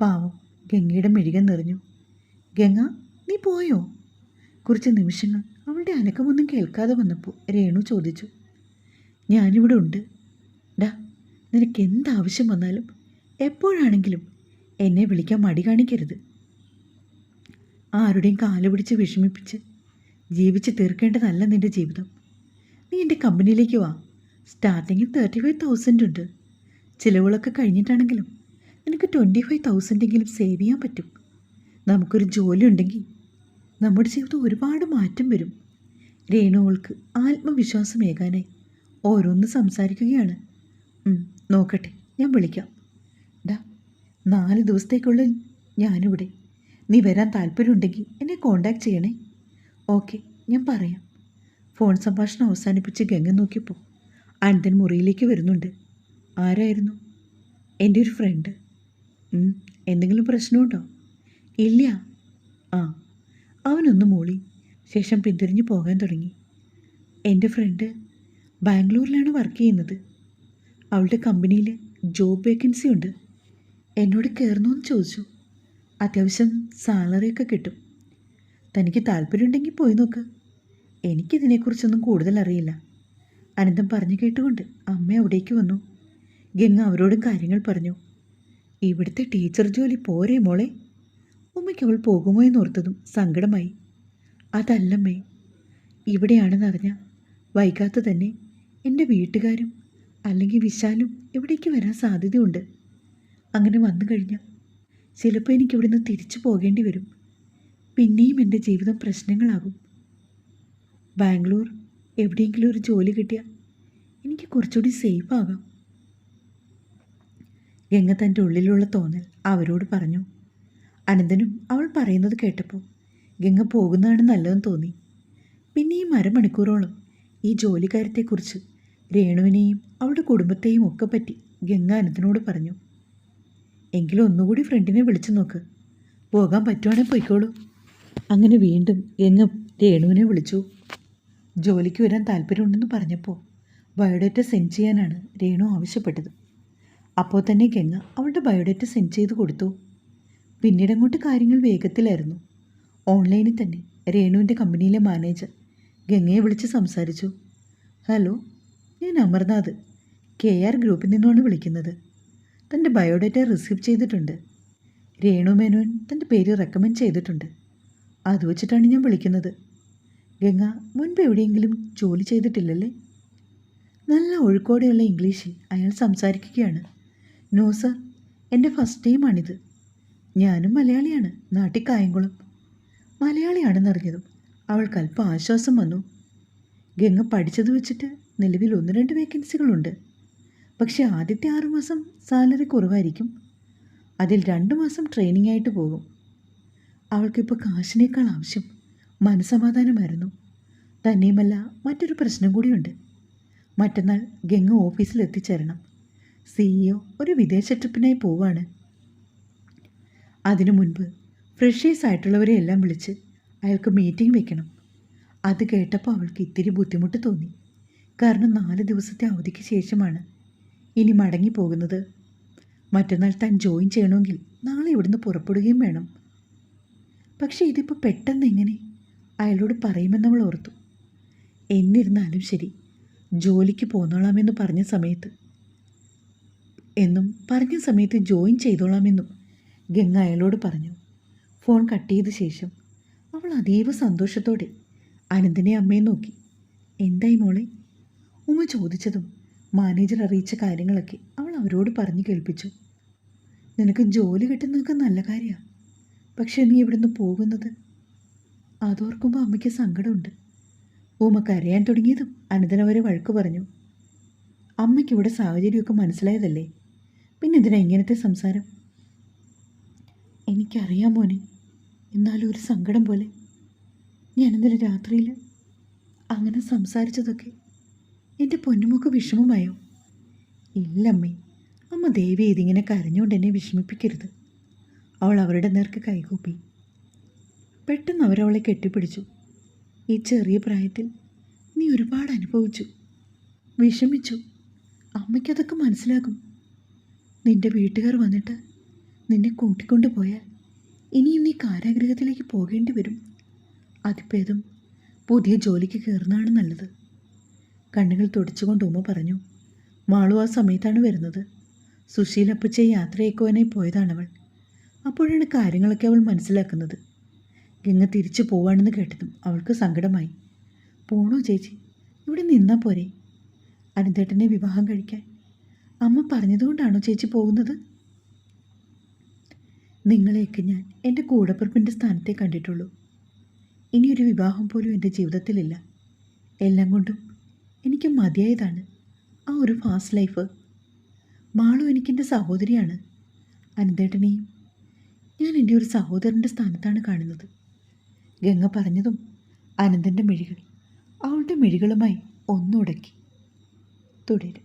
[SPEAKER 1] പാവം ഗംഗയുടെ മെഴുകൻ നിറഞ്ഞു. ഗംഗ നീ പോയോ? കുറച്ച് നിമിഷങ്ങൾ അവളുടെ അനക്കമൊന്നും കേൾക്കാതെ വന്നപ്പോൾ രേണു ചോദിച്ചു. ഞാനിവിടെ ഉണ്ട്. ഡാ നിനക്ക് എന്താവശ്യം വന്നാലും എപ്പോഴാണെങ്കിലും എന്നെ വിളിക്കാൻ മടി കാണിക്കരുത്. ആരുടെയും കാൽ പിടിച്ച് വിഷമിപ്പിച്ച് ജീവിച്ച് തീർക്കേണ്ടതല്ല നിന്റെ ജീവിതം. നീ എന്റെ കമ്പനിയിലേക്ക് വാ. സ്റ്റാർട്ടിങ് തേർട്ടി ഫൈവ് തൗസൻഡ് ഉണ്ട്. ചിലവുകളൊക്കെ കഴിഞ്ഞിട്ടാണെങ്കിലും നിനക്ക് ട്വന്റി ഫൈവ് തൗസൻഡെങ്കിലും സേവ് ചെയ്യാൻ പറ്റും. നമുക്കൊരു ജോലി ഉണ്ടെങ്കിൽ നമ്മുടെ ജീവിതം ഒരുപാട് മാറ്റം വരും. രേണുവൾക്ക് ആത്മവിശ്വാസമേകാനായി ഓരോന്ന് സംസാരിക്കുകയാണ്. നോക്കട്ടെ ഞാൻ വിളിക്കാം. ഡാ നാല് ദിവസത്തേക്കുള്ളിൽ ഞാനിവിടെ. നീ വരാൻ താല്പര്യമുണ്ടെങ്കിൽ എന്നെ കോണ്ടാക്ട് ചെയ്യണേ. ഓക്കെ ഞാൻ പറയാം. ഫോൺ സംഭാഷണം അവസാനിപ്പിച്ച് ഗംഗ നോക്കിയപ്പോൾ അനന്തൻ മുറിയിലേക്ക് വരുന്നുണ്ട്. ആരായിരുന്നു? എന്റെ ഒരു ഫ്രണ്ട് എന്തെങ്കിലും പ്രശ്നമുണ്ടോ? ഇല്ല. ആ അവനൊന്ന് മൂളി. ശേഷം പിന്തിരിഞ്ഞു പോകാൻ തുടങ്ങി. എന്റെ ഫ്രണ്ട് ബാംഗ്ലൂരിലാണ് വർക്ക് ചെയ്യുന്നത്. അവളുടെ കമ്പനിയിൽ ജോബ് വേക്കൻസി ഉണ്ട്. എന്നോട് കയറണമെന്ന് ചോദിച്ചു. അത്യാവശ്യം സാലറിയൊക്കെ കിട്ടും. തനിക്ക് താല്പര്യമുണ്ടെങ്കിൽ പോയി നോക്ക്. എനിക്കിതിനെക്കുറിച്ചൊന്നും കൂടുതൽ അറിയില്ല. അനന്തം പറഞ്ഞു കേട്ടുകൊണ്ട് അമ്മ അവിടേക്ക് വന്നു. ഗംഗ അവരോടും കാര്യങ്ങൾ പറഞ്ഞു. ഇവിടുത്തെ ടീച്ചർ ജോലി പോരേ മോളെ? ഉമ്മയ്ക്ക് അവൾ പോകുമോ എന്നോർത്തതും സങ്കടമായി. അതല്ലമ്മേ ഇവിടെയാണെന്നറിഞ്ഞ വൈകാതെ തന്നെ എന്റെ വീട്ടുകാരും അല്ലെങ്കിൽ വിശാലും ഇവിടേക്ക് വരാൻ സാധ്യതയുണ്ട്. അങ്ങനെ വന്നു കഴിഞ്ഞാൽ ചിലപ്പോൾ എനിക്ക് ഇവിടുന്ന് തിരിച്ചു പോകേണ്ടി വരും. പിന്നെയും എന്റെ ജീവിതം പ്രശ്നങ്ങളാകും. ബാംഗ്ലൂർ എവിടെയെങ്കിലും ഒരു ജോലി കിട്ടിയാൽ എനിക്ക് കുറച്ചുകൂടി സേഫ് ആകാം. ഗംഗ തന്റെ ഉള്ളിലുള്ള തോന്നൽ അവരോട് പറഞ്ഞു. അനന്തനും അവൾ പറയുന്നത് കേട്ടപ്പോൾ ഗംഗ പോകുന്നതാണ് നല്ലതെന്ന് തോന്നി. പിന്നെ ഈ അരമണിക്കൂറോളം ഈ ജോലിക്കാരത്തെക്കുറിച്ച് രേണുവിനെയും അവളുടെ കുടുംബത്തെയും ഒക്കെ പറ്റി ഗംഗ അനന്തനോട് പറഞ്ഞു. എങ്കിലും ഒന്നുകൂടി ഫ്രണ്ടിനെ വിളിച്ചു നോക്ക്. പോകാൻ പറ്റുവാണെങ്കിൽ പോയിക്കോളൂ. അങ്ങനെ വീണ്ടും ഗംഗ രേണുവിനെ വിളിച്ചു. ജോലിക്ക് വരാൻ താല്പര്യമുണ്ടെന്ന് പറഞ്ഞപ്പോൾ ബയോഡേറ്റ സെൻഡ് ചെയ്യാനാണ് രേണു ആവശ്യപ്പെട്ടത്. അപ്പോൾ തന്നെ ഗംഗ അവളുടെ ബയോഡേറ്റ സെൻഡ് ചെയ്ത് കൊടുത്തു. പിന്നീട് അങ്ങോട്ട് കാര്യങ്ങൾ വേഗത്തിലായിരുന്നു. ഓൺലൈനിൽ തന്നെ രേണുവിന്റെ കമ്പനിയിലെ മാനേജർ ഗംഗയെ വിളിച്ച് സംസാരിച്ചു. ഹലോ ഞാൻ അമർനാഥ്. കെ ആർ ഗ്രൂപ്പിൽ നിന്നുമാണ് വിളിക്കുന്നത്. തന്റെ ബയോഡേറ്റ റിസീവ് ചെയ്തിട്ടുണ്ട്. രേണു മേനോൻ തന്റെ പേര് റെക്കമെൻഡ് ചെയ്തിട്ടുണ്ട്. അത് വെച്ചിട്ടാണ് ഞാൻ വിളിക്കുന്നത്. ഗംഗ മുൻപ് എവിടെയെങ്കിലും ജോലി ചെയ്തിട്ടില്ലല്ലേ? നല്ല ഒഴുക്കോടെയുള്ള ഇംഗ്ലീഷിൽ അയാൾ സംസാരിക്കുകയാണ്. No sir. എന്റെ ഫസ്റ്റ് ടൈമാണിത് ഞാനും മലയാളിയാണ് നാട്ടിൽ കായംകുളം. മലയാളിയാണെന്നറിഞ്ഞതും അവൾക്ക് അല്പം ആശ്വാസം വന്നു. ഗംഗ പഠിച്ചത് വെച്ചിട്ട് നിലവിൽ ഒന്ന് രണ്ട് വേക്കൻസികളുണ്ട്. പക്ഷേ ആദ്യത്തെ ആറു മാസം സാലറി കുറവായിരിക്കും. അതിൽ രണ്ട് മാസം ട്രെയിനിങ് ആയിട്ട് പോകും. അവൾക്കിപ്പോൾ കാശിനേക്കാൾ ആവശ്യം മനസമാധാനമായിരുന്നു തന്നെയുമല്ല മറ്റൊരു പ്രശ്നം കൂടിയുണ്ട്. മറ്റന്നാൾ ഗംഗ ഓഫീസിൽ എത്തിച്ചേരണം. സിഇഒ ഒരു വിദേശ ട്രിപ്പിനായി പോവാണ്. അതിനു മുൻപ് ഫ്രഷേഴ്സ് ആയിട്ടുള്ളവരെ എല്ലാം വിളിച്ച് അയാൾക്ക് മീറ്റിംഗ് വെക്കണം. അത് കേട്ടപ്പോൾ അവൾക്ക് ഇത്തിരി ബുദ്ധിമുട്ട് തോന്നി. കാരണം നാല് ദിവസത്തെ അവധിക്ക് ശേഷമാണ് ഇനി മടങ്ങിപ്പോകുന്നത്. മറ്റന്നാൾ താൻ ജോയിൻ ചെയ്യണമെങ്കിൽ നാളെ ഇവിടുന്ന് പുറപ്പെടുകയും വേണം. പക്ഷേ ഇതിപ്പോൾ പെട്ടെന്ന് എങ്ങനെ? അയാളോട് പറയുമെന്ന് നമ്മൾ ഓർത്തു. എന്നിരുന്നാലും ശരി ജോലിക്ക് പോന്നോളാമെന്ന് പറഞ്ഞ സമയത്ത്. എന്നും പറഞ്ഞ സമയത്ത് ജോയിൻ ചെയ്തോളാമെന്നും ഗംഗ അയാളോട് പറഞ്ഞു. ഫോൺ കട്ട് ചെയ്ത ശേഷം അവൾ അതീവ സന്തോഷത്തോടെ അനന്തനെ അമ്മയെ നോക്കി. എന്തായി മോളെ? ഉമ്മ ചോദിച്ചതും മാനേജർ അറിയിച്ച കാര്യങ്ങളൊക്കെ അവൾ അവരോട് പറഞ്ഞു കേൾപ്പിച്ചു. നിനക്ക് ജോലി കിട്ടുന്നതൊക്കെ നല്ല കാര്യമാണ് പക്ഷേ നീ ഇവിടുന്ന് പോകുന്നത്? അതോർക്കുമ്പോൾ അമ്മയ്ക്ക് സങ്കടമുണ്ട്. ഉമ്മ കരയാൻ തുടങ്ങിയതും അനന്തനവരെ വഴക്ക് പറഞ്ഞു. അമ്മയ്ക്ക് ഇവിടെ സാഹചര്യമൊക്കെ മനസ്സിലായതല്ലേ? പിന്നെ ഇതിനെ ഇങ്ങനത്തെ സംസാരം? എനിക്കറിയാം മോനെ. എന്നാലും ഒരു സങ്കടം പോലെ. ഞാനിന്നലെ രാത്രിയിൽ അങ്ങനെ സംസാരിച്ചതൊക്കെ എന്റെ പൊന്നുമൊക്കെ വിഷമമായോ? ഇല്ലമ്മേ അമ്മ ദേവി ഇതിങ്ങനെ കരഞ്ഞുകൊണ്ട് എന്നെ വിഷമിപ്പിക്കരുത്. അവൾ അവരുടെ നേർക്ക് കൈകൂപ്പി. പെട്ടെന്ന് അവരവളെ കെട്ടിപ്പിടിച്ചു. ഈ ചെറിയ പ്രായത്തിൽ നീ ഒരുപാട് അനുഭവിച്ചു. വിഷമിച്ചു. അമ്മയ്ക്കതൊക്കെ മനസ്സിലാകും. നിന്റെ വീട്ടുകാർ വന്നിട്ട് നിന്നെ കൂട്ടിക്കൊണ്ടു പോയാൽ ഇനിയും നീ കാരാഗ്രഹത്തിലേക്ക് പോകേണ്ടി വരും. അതിപ്പേതും പുതിയ ജോലിക്ക് കയറുന്നതാണ് നല്ലത്. കണ്ണുകൾ തുടച്ചുകൊണ്ട് ഉമ്മ പറഞ്ഞു മാളു ആ സമയത്താണ് വരുന്നത്. സുശീലപ്പച്ച യാത്രയേക്കുവാനായി പോയതാണവൾ. അപ്പോഴാണ് കാര്യങ്ങളൊക്കെ അവൾ മനസ്സിലാക്കുന്നത്. ഗംഗ തിരിച്ചു പോവാണെന്ന് കേട്ടതും അവൾക്ക് സങ്കടമായി. പോണോ ചേച്ചി ഇവിടെ നിന്നാ പോരെ? അനന്തേട്ടനെ വിവാഹം കഴിക്കാൻ. അമ്മ പറഞ്ഞതുകൊണ്ടാണോ ചേച്ചി പോകുന്നത്? നിങ്ങളെയൊക്കെ ഞാൻ എന്റെ കൂടപ്പിറപ്പിന്റെ സ്ഥാനത്തെ കണ്ടിട്ടുള്ളൂ. ഇനിയൊരു വിവാഹം പോലും എന്റെ ജീവിതത്തിലില്ല. എല്ലാം കൊണ്ടും എനിക്ക് മതിയായതാണ്. ആ ഒരു ഫാസ്റ്റ് ലൈഫ് മാളു എനിക്കെന്റെ സഹോദരിയാണ്. അനന്തേട്ടനെയും ഞാൻ എന്റെ ഒരു സഹോദരന്റെ സ്ഥാനത്താണ് കാണുന്നത്. ഗംഗ പറഞ്ഞതും അനന്തന്റെ മിഴികൾ അവളുടെ മിഴികളുമായി ഒന്നുടക്കി തുടരും.